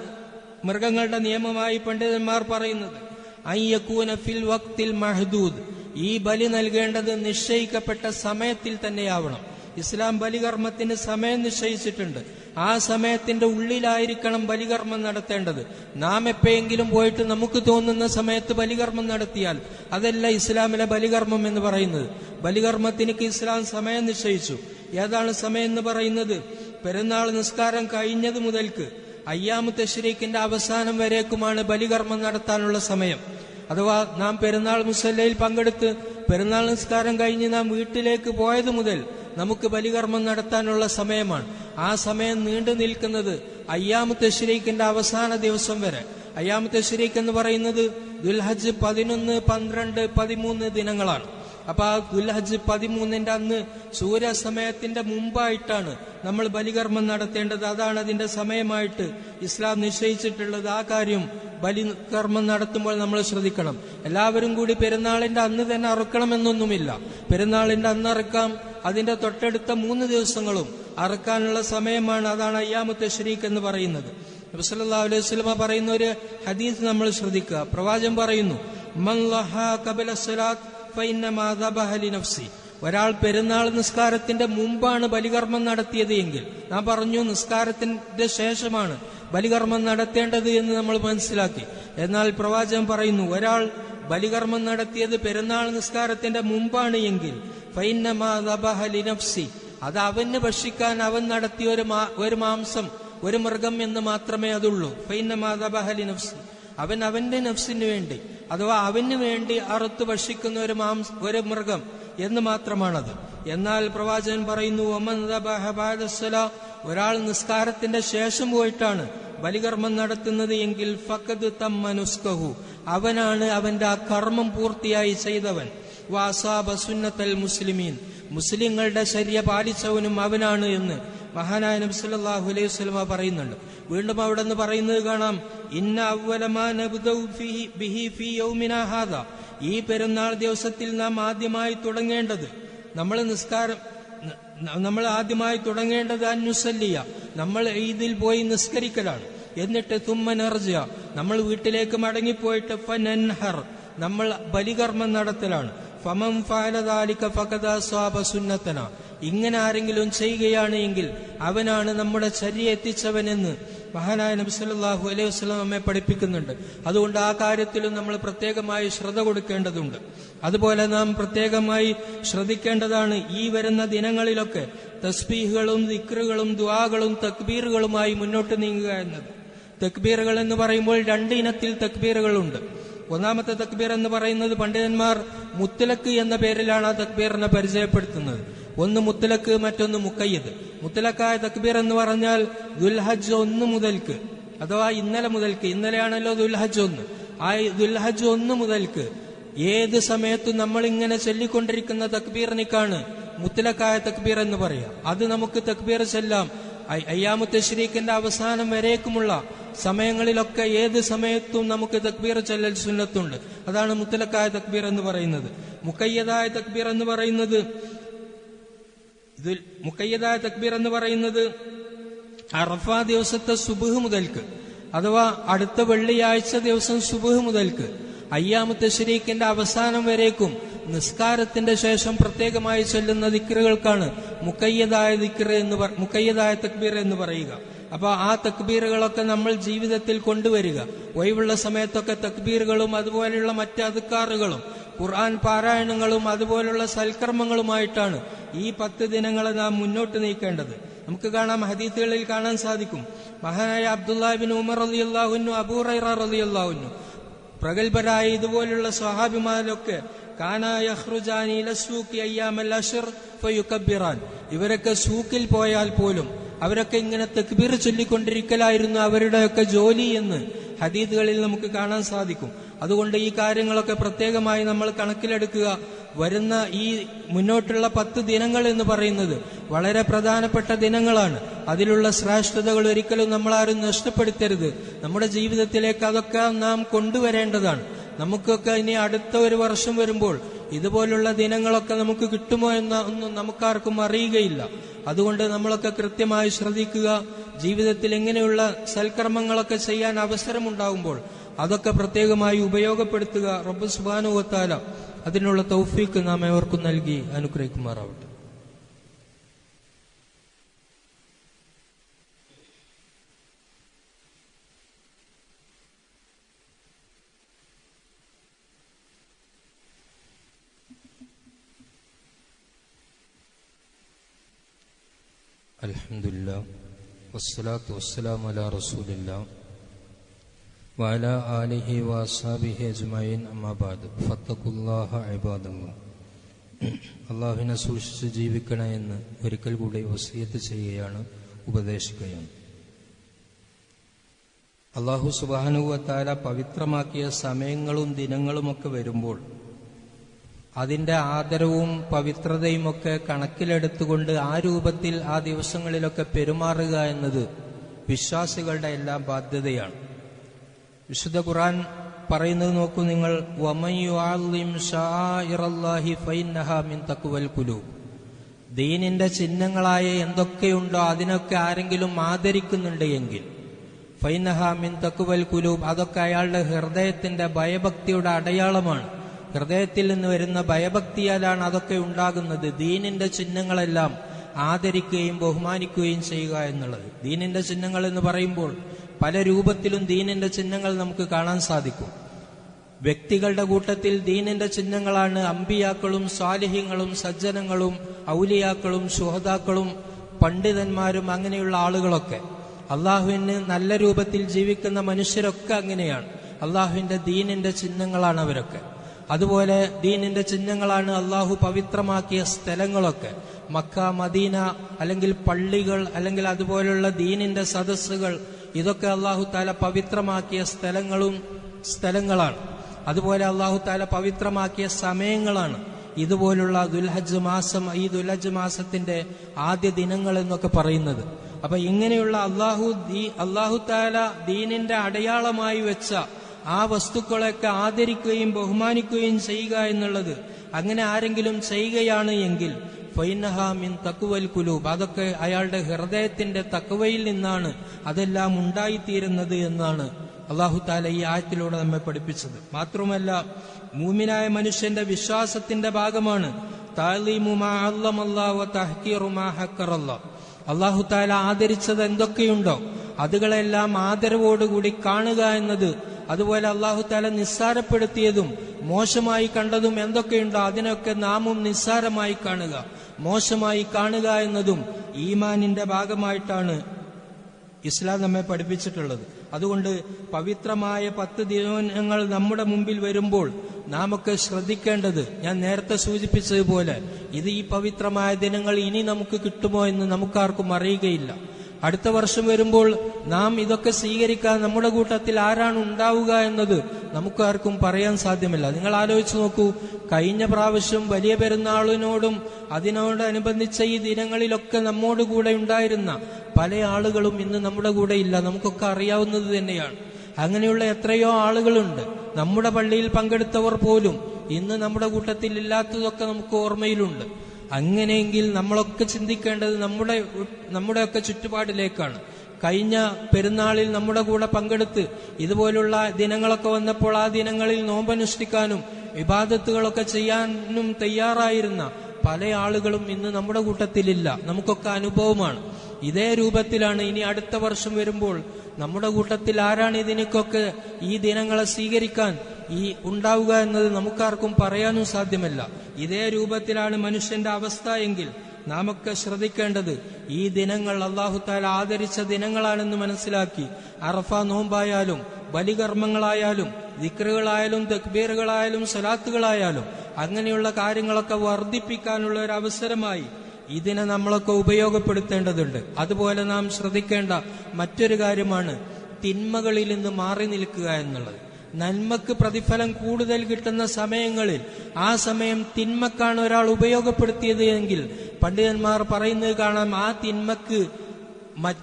മൃഗങ്ങളുടെ നിയമമായി പണ്ഡിതന്മാർ പറയുന്നത് അയ്യക്കൂന ഫിൽ വക്തിൽ മഹദൂദ്. ഈ ബലി നൽകേണ്ടത് നിശ്ചയിക്കപ്പെട്ട സമയത്തിൽ തന്നെയാവണം. ഇസ്ലാം ബലികർമ്മത്തിന് സമയം നിശ്ചയിച്ചിട്ടുണ്ട്. ആ സമയത്തിന്റെ ഉള്ളിലായിരിക്കണം ബലികർമ്മം നടത്തേണ്ടത്. നാം എപ്പോഴെങ്കിലും പോയിട്ട് നമുക്ക് തോന്നുന്ന സമയത്ത് ബലികർമ്മം നടത്തിയാൽ അതല്ല ഇസ്ലാമിലെ ബലികർമ്മം എന്ന് പറയുന്നത്. ബലികർമ്മത്തിനക്ക് ഇസ്ലാം സമയം നിശ്ചയിച്ചു. ഏതാണ് സമയം എന്ന് പറയുന്നത്? പെരുന്നാൾ നിസ്കാരം കഴിഞ്ഞത് മുതൽക്ക് അയ്യാമു തശ്രീഖിന്റെ അവസാനം വരേക്കുമാണ് ബലികർമ്മം നടത്താനുള്ള സമയം. അഥവാ നാം പെരുന്നാൾ മുസല്ലയിൽ പങ്കെടുത്ത് പെരുന്നാൾ നിസ്കാരം കഴിഞ്ഞ് നാം വീട്ടിലേക്ക് പോയത് മുതൽ നമുക്ക് ബലികർമ്മം നടത്താനുള്ള സമയമാണ്. ആ സമയം നീണ്ടു നിൽക്കുന്നത് അയ്യാമത്തെ ശരീക്കിന്റെ അവസാന ദിവസം വരെ. അയ്യാമു ശരീക്ക് എന്ന് പറയുന്നത് ദുൽഹജ് പതിനൊന്ന് പന്ത്രണ്ട് പതിമൂന്ന് ദിനങ്ങളാണ്. അപ്പൊ ആ ദുൽഹജ് പതിമൂന്നിന്റെ അന്ന് സൂര്യാസ്തമയത്തിന്റെ മുമ്പായിട്ടാണ് നമ്മൾ ബലികർമ്മം നടത്തേണ്ടത്. അതാണ് അതിന്റെ സമയമായിട്ട് ഇസ്ലാം നിശ്ചയിച്ചിട്ടുള്ളത്. ആ കാര്യം ബലികർമ്മം നടത്തുമ്പോൾ നമ്മൾ ശ്രദ്ധിക്കണം. എല്ലാവരും കൂടി പെരുന്നാളിന്റെ അന്ന് തന്നെ അറുക്കണമെന്നൊന്നുമില്ല. പെരുന്നാളിന്റെ അന്ന് അറുക്കാം. അതിന്റെ തൊട്ടടുത്ത മൂന്ന് ദിവസങ്ങളും അറുക്കാനുള്ള സമയമാണ് അതാണ് അയ്യാമത്തെ ശരീഖ് എന്ന് പറയുന്നത്. നബിസല്ലാ അലൈഹി സ്വലമ പറയുന്ന ഒരു ഹദീസ് നമ്മൾ ശ്രദ്ധിക്കുക. പ്രവാചം പറയുന്നു "മൻ ലഹാ കബല സ്വലാത്ത് ലിനഫ്സി." ഒരാൾ പെരുന്നാൾ നിസ്കാരത്തിന്റെ മുമ്പാണ് ബലികർമ്മം നടത്തിയത് എങ്കിൽ നാം പറഞ്ഞു നിസ്കാരത്തിന്റെ ശേഷമാണ് ബലികർമ്മം നടത്തേണ്ടത് എന്ന് നമ്മൾ മനസ്സിലാക്കി. എന്നാൽ പ്രവാചകൻ പറയുന്നു ഒരാൾ ബലികർമ്മം നടത്തിയത് പെരുന്നാൾ നിസ്കാരത്തിന്റെ മുമ്പാണ് എങ്കിൽ ലിനഫ്സി അത് അവന് ഭക്ഷിക്കാൻ അവൻ നടത്തിയ ഒരു ഒരു മാംസം ഒരു മൃഗം എന്ന് മാത്രമേ അതുള്ളൂ. ലിനഫ്സി അവൻ അവന്റെ നഫ്സിന് വേണ്ടി അഥവാ അവന് വേണ്ടി അറുത്ത് ഭക്ഷിക്കുന്ന ഒരു മാംസ ഒരു മൃഗം എന്ന് മാത്രമാണത്. എന്നാൽ പ്രവാചകൻ പറയുന്നു ഒരാൾ നിസ്കാരത്തിന്റെ ശേഷം പോയിട്ടാണ് ബലികർമ്മം നടത്തുന്നത് എങ്കിൽ ഫക്കത് തമ്മനുസ്കഹു അവനാണ് അവന്റെ ആ കർമ്മം പൂർത്തിയായി ചെയ്തവൻ. വാസാബ സുന്നത്തൽ മുസ്ലിമീൻ. മുസ്ലിങ്ങളുടെ ശരീര പാലിച്ചവനും അവനാണ് എന്ന് മഹാനായ നബി സല്ലല്ലാഹു അലൈഹി വസല്ലമ പറയുന്നുണ്ട്. വീണ്ടും അവിടെ നിന്ന് പറയുന്നത് കാണാം. ഇന്ന അവ്വലമാ നബ്ദഉ ഫീഹി ബിഹി ഫീ യൗമിനാ ഹാദാ. ഈ പെരുന്നാൾ ദിവസത്തിൽ നാം ആദ്യമായി തുടങ്ങേണ്ടത് നമ്മൾ നിസ്കാരം നമ്മൾ ആദ്യമായി തുടങ്ങേണ്ടത് അന്നുസല്ലിയ നമ്മൾ ഈദിൽ പോയി നിസ്കരിക്കലാണ്. എന്നിട്ട് തുമ്മനർജ നമ്മൾ വീട്ടിലേക്ക് മടങ്ങിപ്പോയിട്ട് ഫനൻഹർ. നമ്മൾ ബലികർമ്മം നടത്തലാണ്. ഫമം ഫാലദാലിക ഫകദ സ്വാബ സുന്നത്തന. ഇങ്ങനെ ആരെങ്കിലും ചെയ്യുകയാണ് എങ്കിൽ അവനാണ് നമ്മുടെ ചര്യ എത്തിച്ചവനെന്ന് മഹാനായ നബി സല്ലല്ലാഹു അലൈഹി വസല്ലം നമ്മെ പഠിപ്പിക്കുന്നുണ്ട്. അതുകൊണ്ട് ആ കാര്യത്തിലും നമ്മൾ പ്രത്യേകമായി ശ്രദ്ധ കൊടുക്കേണ്ടതുണ്ട്. അതുപോലെ നാം പ്രത്യേകമായി ശ്രദ്ധിക്കേണ്ടതാണ് ഈ വരുന്ന ദിനങ്ങളിലൊക്കെ തസ്ബീഹുകളും ദിക്റുകളും ദ്വാകളും തക്ബീറുകളുമായി മുന്നോട്ട് നീങ്ങുക എന്നത്. തക്ബീറുകൾ എന്ന് പറയുമ്പോൾ രണ്ട് ഇനത്തിൽ തക്ബീറുകളുണ്ട്. ഒന്നാമത്തെ തക്ബീർ എന്ന് പറയുന്നത് പണ്ഡിതന്മാർ മുത്തലക്ക് എന്ന പേരിലാണ് ആ തക്ബീറിനെ പരിചയപ്പെടുത്തുന്നത്. ഒന്ന് മുത്തലക്ക് മറ്റൊന്ന് മുക്കയ്യത് മുത്തലക്കായ തക്ബീർ എന്ന് പറഞ്ഞാൽ ദുൽഹജ് ഒന്ന് മുതൽക്ക്. അഥവാ ഇന്നലെ മുതൽക്ക്. ഇന്നലെയാണല്ലോ ദുൽഹജ് ഒന്ന്. ആ ദുൽഹജ് ഒന്ന് മുതൽക്ക്. ഏത് സമയത്തും നമ്മൾ ഇങ്ങനെ ചൊല്ലിക്കൊണ്ടിരിക്കുന്ന തക്ബീറിനിക്കാണ് മുത്തലക്കായ തക്ബീർ എന്ന് പറയാം. അത് നമുക്ക് തക്ബീർ ചെല്ലാം. അയ്- അയ്യാമുത്തെ ശരീക്കിന്റെ അവസാനം വരേക്കുമുള്ള സമയങ്ങളിലൊക്കെ ഏത് സമയത്തും നമുക്ക് തക്ബീർ ചെല്ലൽ സുന്നത്തുണ്ട്. അതാണ് മുത്തലക്കായ തക്ബീർ എന്ന് പറയുന്നത്. മുക്കയ്യതായ തക്ബീർ എന്ന് പറയുന്നത് ഇതിൽ മുക്കയ്യതായ തക്ബീർ എന്ന് പറയുന്നത് അറഫ ദിവസത്തെ സുബുഹ് മുതൽക്ക് അഥവാ അടുത്ത വെള്ളിയാഴ്ച ദിവസം സുബുഹ് മുതൽക്ക് അയ്യാമത്തെ ശരീക്കിന്റെ അവസാനം വരേക്കും നിസ്കാരത്തിന്റെ ശേഷം പ്രത്യേകമായി ചൊല്ലുന്ന ദിക്റുകൾക്കാണ് മുക്കയ്യതായ ദിക്ർ എന്ന് മുക്കയ്യതായ തക്ബീർ എന്ന് പറയുക. അപ്പൊ ആ തക്ബീറുകളൊക്കെ നമ്മൾ ജീവിതത്തിൽ കൊണ്ടുവരിക. ഒഴിവുള്ള സമയത്തൊക്കെ തക്ബീറുകളും അതുപോലെയുള്ള മറ്റ് അതുക്കാറുകളും ഖുർആൻ പാരായണങ്ങളും അതുപോലുള്ള സൽക്കർമ്മങ്ങളുമായിട്ടാണ് ഈ പത്ത് ദിനങ്ങളെ നാം മുന്നോട്ട് നീക്കേണ്ടത്. നമുക്ക് കാണാം ഹദീത്തുകളിൽ കാണാൻ സാധിക്കും. മഹാനായ അബ്ദുല്ലാബിൻ ഉമർ അലി റളിയല്ലാഹുന്നു അബൂറൈറ അള്ളാഹുനു പ്രഗത്ഭരായ ഇതുപോലുള്ള സ്വഹാബിമാരൊക്കെ ഇവരൊക്കെ സൂക്കിൽ പോയാൽ പോലും അവരൊക്കെ ഇങ്ങനെ തെക്ബീർ ചൊല്ലിക്കൊണ്ടിരിക്കലായിരുന്നു അവരുടെയൊക്കെ ജോലി എന്ന് ഹദീദുകളിൽ നമുക്ക് കാണാൻ സാധിക്കും. അതുകൊണ്ട് ഈ കാര്യങ്ങളൊക്കെ പ്രത്യേകമായി നമ്മൾ കണക്കിലെടുക്കുക. വരുന്ന ഈ മുന്നോട്ടുള്ള പത്ത് ദിനങ്ങൾ എന്ന് പറയുന്നത് വളരെ പ്രധാനപ്പെട്ട ദിനങ്ങളാണ്. അതിലുള്ള ശ്രേഷ്ഠതകൾ ഒരിക്കലും നമ്മൾ ആരും നഷ്ടപ്പെടുത്തരുത്. നമ്മുടെ ജീവിതത്തിലേക്ക് അതൊക്കെ നാം കൊണ്ടുവരേണ്ടതാണ്. നമുക്കൊക്കെ ഇനി അടുത്ത ഒരു വർഷം വരുമ്പോൾ ഇതുപോലുള്ള ദിനങ്ങളൊക്കെ നമുക്ക് കിട്ടുമോ എന്ന ഒന്നും നമുക്കാർക്കും അറിയുകയില്ല. അതുകൊണ്ട് നമ്മളൊക്കെ കൃത്യമായി ശ്രദ്ധിക്കുക. ജീവിതത്തിൽ എങ്ങനെയുള്ള സൽക്കർമ്മങ്ങളൊക്കെ ചെയ്യാൻ അവസരമുണ്ടാകുമ്പോൾ അതൊക്കെ പ്രത്യേകമായി ഉപയോഗപ്പെടുത്തുക റബ്ബ് സുബാനുവത്താല അതിനുള്ള തൗഫീക്ക് നാം ഏവർക്കും നൽകി അനുഗ്രഹിക്കുമാറാവട്ടെ. അലഹമുല്ല വസ്സലാത്തു വസ്സലാം അല റസൂലില്ലാം وعلى آله وأصحابه أجمعين أما بعد فاتقوا الله عباد الله അള്ളാഹുവിനെ സൂക്ഷിച്ച് ജീവിക്കണേ എന്ന് ഒരിക്കൽ കൂടി വസീയത്ത് ചെയ്യുകയാണ് ഉപദേശിക്കുകയാണ് അള്ളാഹു സുബാനുവത്താല പവിത്രമാക്കിയ സമയങ്ങളും ദിനങ്ങളുമൊക്കെ വരുമ്പോൾ അതിന്റെ ആദരവും പവിത്രതയും ഒക്കെ കണക്കിലെടുത്തുകൊണ്ട് ആ രൂപത്തിൽ ആ ദിവസങ്ങളിലൊക്കെ പെരുമാറുക എന്നത് വിശ്വാസികളുടെ എല്ലാം ബാധ്യതയാണ് വിശുദ്ധ ഖുറാൻ പറയുന്നത് നോക്കൂ നിങ്ങൾ ദീനിന്റെ ചിഹ്നങ്ങളായ എന്തൊക്കെയുണ്ടോ അതിനൊക്കെ ആരെങ്കിലും ആദരിക്കുന്നുണ്ട് എങ്കിൽ ഫൈനഹാമിൻ തക്കുവൽ കുലൂബ് അതൊക്കെ അയാളുടെ ഹൃദയത്തിന്റെ ഭയഭക്തിയുടെ അടയാളമാണ്. ഹൃദയത്തിൽ നിന്ന് വരുന്ന ഭയഭക്തിയാലാണ് അതൊക്കെ ഉണ്ടാകുന്നത്. ദീനിന്റെ ചിഹ്നങ്ങളെല്ലാം ആദരിക്കുകയും ബഹുമാനിക്കുകയും ചെയ്യുക എന്നുള്ളത്. ദീനിന്റെ ചിഹ്നങ്ങൾ എന്ന് പറയുമ്പോൾ പല രൂപത്തിലും ദീനിന്റെ ചിഹ്നങ്ങൾ നമുക്ക് കാണാൻ സാധിക്കും. വ്യക്തികളുടെ കൂട്ടത്തിൽ ദീനിന്റെ ചിഹ്നങ്ങളാണ് അമ്പിയാക്കളും സ്വാലിഹ്യങ്ങളും സജ്ജനങ്ങളും ഔലിയാക്കളും ശുഹതാക്കളും പണ്ഡിതന്മാരും അങ്ങനെയുള്ള ആളുകളൊക്കെ. അള്ളാഹുവിന് നല്ല രൂപത്തിൽ ജീവിക്കുന്ന മനുഷ്യരൊക്കെ അങ്ങനെയാണ്. അള്ളാഹുവിന്റെ ദീനിന്റെ ചിഹ്നങ്ങളാണ് അവരൊക്കെ. അതുപോലെ ദീനിന്റെ ചിഹ്നങ്ങളാണ് അള്ളാഹു പവിത്രമാക്കിയ സ്ഥലങ്ങളൊക്കെ. മക്ക മദീന അല്ലെങ്കിൽ പള്ളികൾ അല്ലെങ്കിൽ അതുപോലുള്ള ദീനിന്റെ സദസ്സുകൾ ഇതൊക്കെ അള്ളാഹു താല പവിത്രമാക്കിയ സ്ഥലങ്ങളും സ്ഥലങ്ങളാണ്. അതുപോലെ അള്ളാഹു താല പവിത്രമാക്കിയ സമയങ്ങളാണ്. ഇതുപോലുള്ള ദുൽഹജ് മാസം ഈ ദുൽഹജ് മാസത്തിന്റെ ആദ്യ ദിനങ്ങൾ എന്നൊക്കെ പറയുന്നത്. അപ്പൊ ഇങ്ങനെയുള്ള അള്ളാഹു ദീ- അള്ളാഹു താല ദീനിന്റെ അടയാളമായി വെച്ച ആ വസ്തുക്കളെയൊക്കെ ആദരിക്കുകയും ബഹുമാനിക്കുകയും ചെയ്യുക എന്നുള്ളത് അങ്ങനെ ആരെങ്കിലും ചെയ്യുകയാണ് എങ്കിൽ ഫൈനഹ മിൻ തക്കുവൽ കുലൂബ് അതൊക്കെ അയാളുടെ ഹൃദയത്തിന്റെ തക്കുവയിൽ നിന്നാണ് അതെല്ലാം ഉണ്ടായിത്തീരുന്നത് എന്നാണ് അള്ളാഹു താല ഈ ആയത്തിലൂടെ നമ്മെ പഠിപ്പിച്ചത്. മാത്രമല്ല മൂമിനായ മനുഷ്യന്റെ വിശ്വാസത്തിന്റെ ഭാഗമാണ്. അള്ളാഹു താല ആദരിച്ചത് എന്തൊക്കെയുണ്ടോ അതുകളെല്ലാം ആദരവോടുകൂടി കാണുക എന്നത് അതുപോലെ അള്ളാഹു താല നിസ്സാരപ്പെടുത്തിയതും മോശമായി കണ്ടതും എന്തൊക്കെയുണ്ടോ അതിനൊക്കെ നാമും നിസ്സാരമായി കാണുക. മോശമായി കാണുക എന്നതും ഈമാനിന്റെ ഭാഗമായിട്ടാണ് ഇസ്ലാം നമ്മെ പഠിപ്പിച്ചിട്ടുള്ളത്. അതുകൊണ്ട് പവിത്രമായ പത്ത് ദിനങ്ങൾ നമ്മുടെ മുമ്പിൽ വരുമ്പോൾ നാം ഒക്കെ ശ്രദ്ധിക്കേണ്ടത് ഞാൻ നേരത്തെ സൂചിപ്പിച്ചതുപോലെ ഇത് ഈ പവിത്രമായ ദിനങ്ങൾ ഇനി നമുക്ക് കിട്ടുമോ എന്ന് നമുക്കാർക്കും അറിയുകയില്ല. അടുത്ത വർഷം വരുമ്പോൾ നാം ഇതൊക്കെ സ്വീകരിക്കാൻ നമ്മുടെ കൂട്ടത്തിൽ ആരാണ് ഉണ്ടാവുക എന്നത് നമുക്കാർക്കും പറയാൻ സാധ്യമല്ല. നിങ്ങൾ ആലോചിച്ച് നോക്കൂ കഴിഞ്ഞ പ്രാവശ്യം വലിയ പെരുന്നാളിനോടും അതിനോടനുബന്ധിച്ച ഈ ദിനങ്ങളിലൊക്കെ നമ്മോട് കൂടെ ഉണ്ടായിരുന്ന പല ആളുകളും ഇന്ന് നമ്മുടെ കൂടെ ഇല്ല. നമുക്കൊക്കെ അറിയാവുന്നത് തന്നെയാണ്. അങ്ങനെയുള്ള എത്രയോ ആളുകളുണ്ട്. നമ്മുടെ പള്ളിയിൽ പങ്കെടുത്തവർ പോലും ഇന്ന് നമ്മുടെ കൂട്ടത്തിൽ ഇല്ലാത്തതൊക്കെ നമുക്ക് ഓർമ്മയിലുണ്ട്. അങ്ങനെയെങ്കിൽ നമ്മളൊക്കെ ചിന്തിക്കേണ്ടത് നമ്മുടെ നമ്മുടെയൊക്കെ ചുറ്റുപാടിലേക്കാണ്. കഴിഞ്ഞ പെരുന്നാളിൽ നമ്മുടെ കൂടെ പങ്കെടുത്ത് ഇതുപോലുള്ള ദിനങ്ങളൊക്കെ വന്നപ്പോൾ ആ ദിനങ്ങളിൽ നോമ്പനുഷ്ഠിക്കാനും വിവാദത്തുകളൊക്കെ ചെയ്യാനും തയ്യാറായിരുന്ന പല ആളുകളും ഇന്ന് നമ്മുടെ കൂട്ടത്തിലില്ല. നമുക്കൊക്കെ അനുഭവമാണ്. ഇതേ രൂപത്തിലാണ് ഇനി അടുത്ത വർഷം വരുമ്പോൾ നമ്മുടെ കൂട്ടത്തിൽ ആരാണ് ഇതിനൊക്കെ ഈ ദിനങ്ങളെ സ്വീകരിക്കാൻ ഈ ഉണ്ടാവുക എന്നത് നമുക്കാർക്കും പറയാനും സാധ്യമല്ല. ഇതേ രൂപത്തിലാണ് മനുഷ്യന്റെ അവസ്ഥ എങ്കിൽ നാമൊക്കെ ശ്രദ്ധിക്കേണ്ടത് ഈ ദിനങ്ങൾ അള്ളാഹുത്താൽ ആദരിച്ച ദിനങ്ങളാണെന്ന് മനസ്സിലാക്കി അറഫ നോമ്പായാലും ബലികർമ്മങ്ങളായാലും ദിക്റുകളായാലും തക്ബീറുകളായാലും സലാത്തുകളായാലും അങ്ങനെയുള്ള കാര്യങ്ങളൊക്കെ വർദ്ധിപ്പിക്കാനുള്ള ഒരു അവസരമായി ഇതിനെ നമ്മളൊക്കെ ഉപയോഗപ്പെടുത്തേണ്ടതുണ്ട്. അതുപോലെ നാം ശ്രദ്ധിക്കേണ്ട മറ്റൊരു കാര്യമാണ് തിന്മകളിൽ നിന്ന് മാറി നിൽക്കുക എന്നുള്ളത്. നന്മക്ക് പ്രതിഫലം കൂടുതൽ കിട്ടുന്ന സമയങ്ങളിൽ ആ സമയം തിന്മക്കാണ് ഒരാൾ ഉപയോഗപ്പെടുത്തിയത് എങ്കിൽ പണ്ഡിതന്മാർ പറയുന്നത് കാണാം ആ തിന്മക്ക്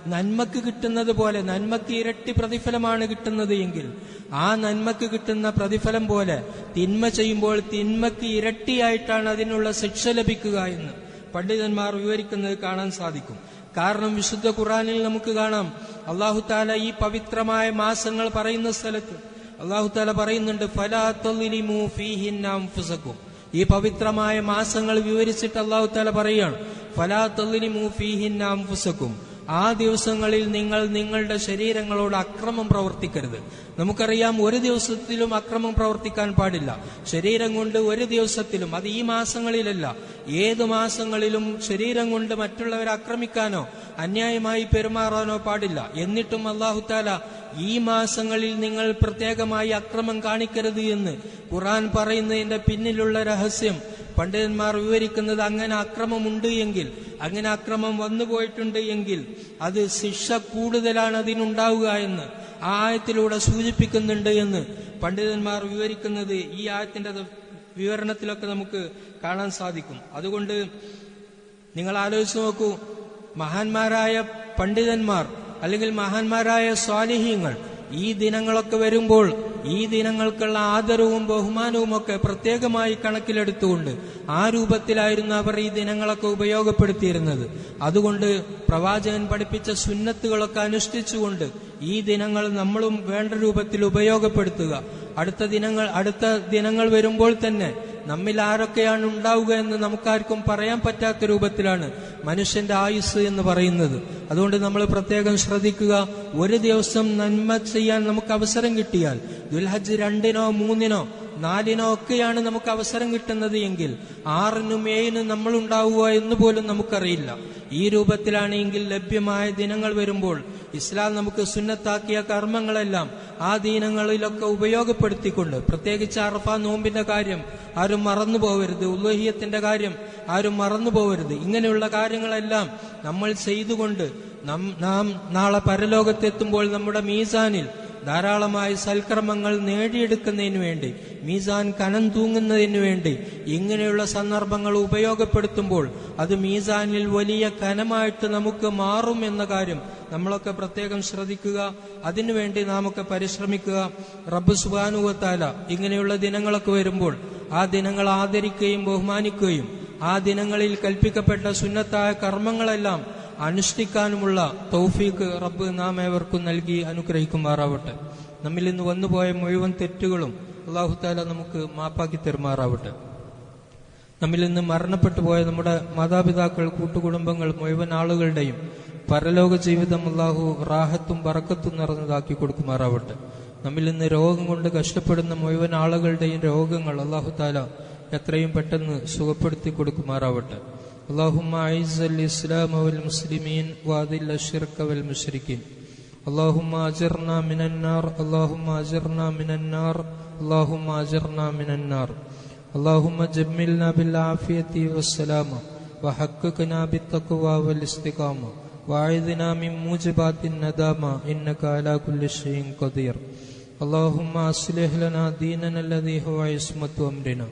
നന്മക്ക് കിട്ടുന്നത് പോലെ നന്മക്ക് ഇരട്ടി പ്രതിഫലമാണ് കിട്ടുന്നത് എങ്കിൽ ആ നന്മക്ക് കിട്ടുന്ന പ്രതിഫലം പോലെ തിന്മ ചെയ്യുമ്പോൾ തിന്മക്ക് ഇരട്ടിയായിട്ടാണ് അതിനുള്ള ശിക്ഷ ലഭിക്കുക എന്ന് പണ്ഡിതന്മാർ വിവരിക്കുന്നത് കാണാൻ സാധിക്കും. കാരണം വിശുദ്ധ ഖുറാനിൽ നമുക്ക് കാണാം അള്ളാഹു താല ഈ പവിത്രമായ മാസങ്ങൾ പറയുന്ന സ്ഥലത്ത് അള്ളാഹു താല പറയുന്നുണ്ട് ഈ പവിത്രമായ മാസങ്ങൾ വിവരിച്ചിട്ട് അള്ളാഹു താല പറയുകയാണ് ഫലാ തളിലിമു ഫീഹിന്ന അൻഫുസക്കും. ആ ദിവസങ്ങളിൽ നിങ്ങൾ നിങ്ങളുടെ ശരീരങ്ങളോട് അക്രമം പ്രവർത്തിക്കരുത്. നമുക്കറിയാം ഒരു ദിവസത്തിലും അക്രമം പ്രവർത്തിക്കാൻ പാടില്ല. ശരീരം കൊണ്ട് ഒരു ദിവസത്തിലും അത് ഈ മാസങ്ങളിലല്ല. ഏത് മാസങ്ങളിലും ശരീരം കൊണ്ട് മറ്റുള്ളവരെ ആക്രമിക്കാനോ അന്യായമായി പെരുമാറാനോ പാടില്ല. എന്നിട്ടും അള്ളാഹുത്താല ഈ മാസങ്ങളിൽ നിങ്ങൾ പ്രത്യേകമായി അക്രമം കാണിക്കരുത് എന്ന് ഖുറാൻ പറയുന്നതിന്റെ പിന്നിലുള്ള രഹസ്യം പണ്ഡിതന്മാർ വിവരിക്കുന്നത് അങ്ങനെ അക്രമമുണ്ട് എങ്കിൽ അങ്ങനെ അക്രമം വന്നു പോയിട്ടുണ്ട് എങ്കിൽ അത് ശിക്ഷ കൂടുതലാണ് അതിനുണ്ടാവുക എന്ന് ആ ആയത്തിലൂടെ സൂചിപ്പിക്കുന്നുണ്ട് എന്ന് പണ്ഡിതന്മാർ വിവരിക്കുന്നത് ഈ ആയത്തിന്റെ വിവരണത്തിലൊക്കെ നമുക്ക് കാണാൻ സാധിക്കും. അതുകൊണ്ട് നിങ്ങൾ ആലോചിച്ച് നോക്കൂ മഹാന്മാരായ പണ്ഡിതന്മാർ അല്ലെങ്കിൽ മഹാന്മാരായ സ്വാലിഹ്യങ്ങൾ ഈ ദിനങ്ങളൊക്കെ വരുമ്പോൾ ഈ ദിനങ്ങൾക്കുള്ള ആദരവും ബഹുമാനവും ഒക്കെ പ്രത്യേകമായി കണക്കിലെടുത്തുകൊണ്ട് ആ രൂപത്തിലായിരുന്നു അവർ ഈ ദിനങ്ങളൊക്കെ ഉപയോഗപ്പെടുത്തിയിരുന്നത്. അതുകൊണ്ട് പ്രവാചകൻ പഠിപ്പിച്ച സുന്നത്തുകളൊക്കെ അനുഷ്ഠിച്ചുകൊണ്ട് ഈ ദിനങ്ങൾ നമ്മളും വേണ്ട രൂപത്തിൽ ഉപയോഗപ്പെടുത്തുക. അടുത്ത ദിനങ്ങൾ അടുത്ത ദിനങ്ങൾ വരുമ്പോൾ തന്നെ നമ്മിൽ ആരൊക്കെയാണ് ഉണ്ടാവുക എന്ന് നമുക്കാർക്കും പറയാൻ പറ്റാത്ത രൂപത്തിലാണ് മനുഷ്യന്റെ ആയുസ് എന്ന് പറയുന്നത്. അതുകൊണ്ട് നമ്മൾ പ്രത്യേകം ശ്രദ്ധിക്കുക. ഒരു ദിവസം നന്മ ചെയ്യാൻ നമുക്ക് അവസരം കിട്ടിയാൽ ദുൽഹജ് രണ്ടിനോ മൂന്നിനോ നാലിനോ ഒക്കെയാണ് നമുക്ക് അവസരം കിട്ടുന്നത് എങ്കിൽ ആറിനും ഏഴിനും നമ്മൾ ഉണ്ടാവുക എന്ന് പോലും നമുക്കറിയില്ല. ഈ രൂപത്തിലാണെങ്കിൽ ലഭ്യമായ ദിനങ്ങൾ വരുമ്പോൾ ഇസ്ലാം നമുക്ക് സുന്നത്താക്കിയ കർമ്മങ്ങളെല്ലാം ആ ദീനങ്ങളിലൊക്കെ ഉപയോഗപ്പെടുത്തിക്കൊണ്ട് പ്രത്യേകിച്ച് അറഫ നോമ്പിന്റെ കാര്യം ആരും മറന്നു പോകരുത് ഉലോഹിയത്തിന്റെ കാര്യം ആരും മറന്നു പോകരുത് ഇങ്ങനെയുള്ള കാര്യങ്ങളെല്ലാം നമ്മൾ ചെയ്തുകൊണ്ട് നാം നാളെ പരലോകത്തെത്തുമ്പോൾ നമ്മുടെ മീസാനിൽ ധാരാളമായി സൽക്രമങ്ങൾ നേടിയെടുക്കുന്നതിന് വേണ്ടി മീസാൻ കനം തൂങ്ങുന്നതിന് വേണ്ടി ഇങ്ങനെയുള്ള സന്ദർഭങ്ങൾ ഉപയോഗപ്പെടുത്തുമ്പോൾ അത് മീസാനിൽ വലിയ കനമായിട്ട് നമുക്ക് മാറും എന്ന കാര്യം നമ്മളൊക്കെ പ്രത്യേകം ശ്രദ്ധിക്കുക. അതിനുവേണ്ടി നാമൊക്കെ പരിശ്രമിക്കുക. റബ്ബ് സുബാനുവത്താല ഇങ്ങനെയുള്ള ദിനങ്ങളൊക്കെ വരുമ്പോൾ ആ ദിനങ്ങൾ ആദരിക്കുകയും ബഹുമാനിക്കുകയും ആ ദിനങ്ങളിൽ കൽപ്പിക്കപ്പെട്ട സുന്നത്തായ കർമ്മങ്ങളെല്ലാം അനുഷ്ഠിക്കാനുമുള്ള തൗഫീഖ് റബ്ബ് നാം ഏവർക്കും നൽകി അനുഗ്രഹിക്കുമാറാവട്ടെ. നമ്മിൽ നിന്ന് വന്നുപോയ മുഴുവൻ തെറ്റുകളും അള്ളാഹുത്താല നമുക്ക് മാപ്പാക്കി തെരുമാറാവട്ടെ. നമ്മിൽ നിന്ന് മരണപ്പെട്ടു പോയ നമ്മുടെ മാതാപിതാക്കൾ കൂട്ടുകുടുംബങ്ങൾ മുഴുവൻ ആളുകളുടെയും പരലോക ജീവിതം അള്ളാഹു റാഹത്തും പറക്കത്തും നിറഞ്ഞതാക്കി കൊടുക്കുമാറാവട്ടെ. നമ്മിൽ നിന്ന് രോഗം കൊണ്ട് കഷ്ടപ്പെടുന്ന മുഴുവൻ ആളുകളുടെയും രോഗങ്ങൾ അള്ളാഹു താല എത്രയും പെട്ടെന്ന് സുഖപ്പെടുത്തി കൊടുക്കുമാറാവട്ടെ. اللهم أعز الإسلام والمسلمين وأذل الشرك والمشركين. اللهم أجرنا من النار اللهم أجرنا من النار اللهم أجرنا من النار. اللهم جملنا بالعافية والسلامة وحققنا بالتقوى والاستقامة وأعذنا من موجبات الندامة إنك على كل شيء قدير. اللهم أصلح لنا ديننا الذي هو عصمة أمرنا.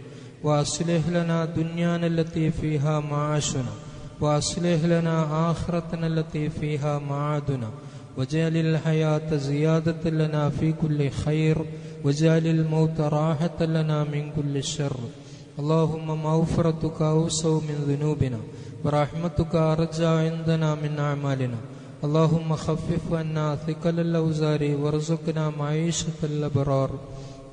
وأصلح لنا دنيانا التي فيها معاشنا وأصلح لنا آخرتنا التي فيها معادنا وجعل الحياة زيادة لنا في كل خير وجعل الموت راحة لنا من كل شر اللهم مغفرتك أوسع من ذنوبنا ورحمتك أرجى عندنا من أعمالنا اللهم خفف عنا ثقل الأوزار وارزقنا معيشة الأبرار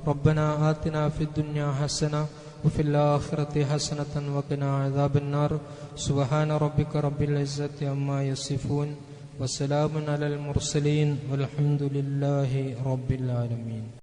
ربنا آتنا في الدنيا حسنة وفي الآخرة حسنة وقنا عذاب النار. سبحان ربك رب العزة عما يصفون وسلام على المرسلين والحمد لله رب العالمين.